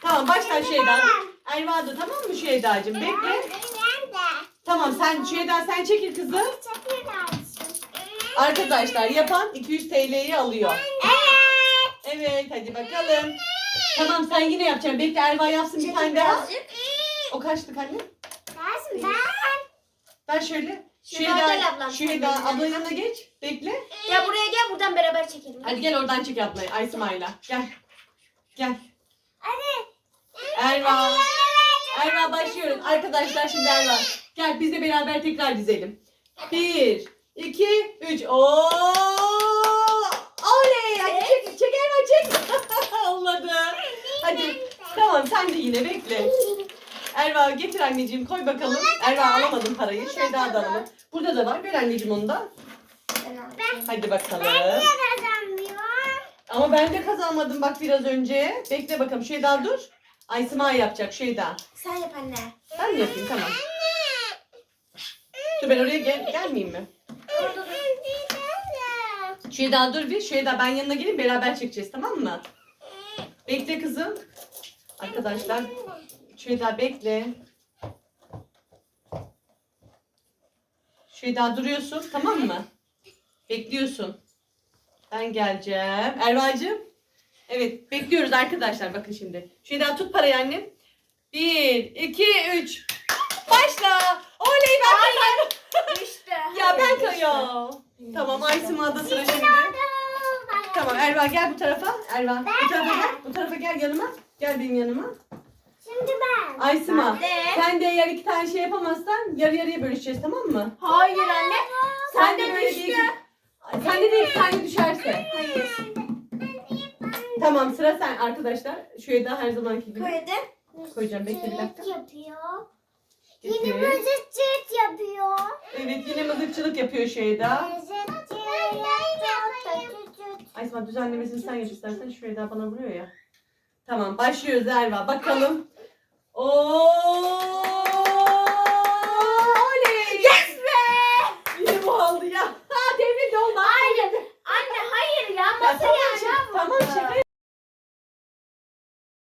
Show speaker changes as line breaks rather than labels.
Tamam başla Şeyda. Erva da tamam mı Şeyda'cığım? Bekle. Tamam sen Şeyda sen çekil kızım. Arkadaşlar yapan 200 TL'yi alıyor. Evet hadi bakalım. Tamam sen yine yapacaksın. Bekle Erva yapsın bir tane daha. O kaçlık anne? Ben şöyle.
Şeyda, gel ablam,
Şeyda ablanın yanına geç. Bekle.
Ya buraya gel buradan beraber çekelim.
Hadi gel oradan çek ablayı Aysma'yla. Gel. Gel. Erva. Erva başlıyoruz. Arkadaşlar şimdi Erva. Gel biz de beraber tekrar dizelim. Bir, iki, üç. Oo! Oley! Hadi çek, çek Erva çek. Olmadı. Hadi. Tamam sen de yine bekle. Erva getir anneciğim koy bakalım. Erva alamadım parayı. Şöyle daha da alalım. Burada da var. Ver anneciğim onu da. Hadi bakalım. Ama ben de kazanmadım bak biraz önce. Bekle bakalım. Şey daha dur. Aysima yapacak şey daha.
Sen yap anne.
Ben mi yapayım tamam. Dur ben oraya gel gelmeyeyim mi?
Dur.
Şey daha dur bir. Şey daha ben yanına geleyim beraber çekeceğiz tamam mı? Bekle kızım. Arkadaşlar. Şey daha bekle. Şey daha duruyorsun tamam mı? Bekliyorsun. Ben geleceğim. Erva'cığım. Evet bekliyoruz arkadaşlar bakın şimdi. Şey daha tut parayı annem. Bir, iki, üç. Başla. Oley ben kazandım.
İşte.
Ya ben kayıyorum. Tamam Aysima'da sıra şimdi. Tamam Erva gel bu tarafa. Erva bu tarafa gel. Bu tarafa gel yanıma. Gel benim yanıma.
Şimdi ben.
Aysima sen de eğer iki tane şey yapamazsan yarı yarıya bölüşeceğiz tamam mı?
Hayır anne. Sen de
böyle
düştü.
iki- Sen de iki tane düşerse.
Hayır.
Tamam sıra sen arkadaşlar. Şöyle daha her zamanki gibi
Koydum.
koyacağım. Bekle bir dakika.
Yapıyor. Yine böyle çıt yapıyor.
Evet yine mızıkçılık yapıyor Şeyda.
Çıt çıt.
Aysima düzenlemesini sen yap istersen. Şöyle daha bana vuruyor ya. Tamam başlıyoruz Erva. Bakalım. Oo!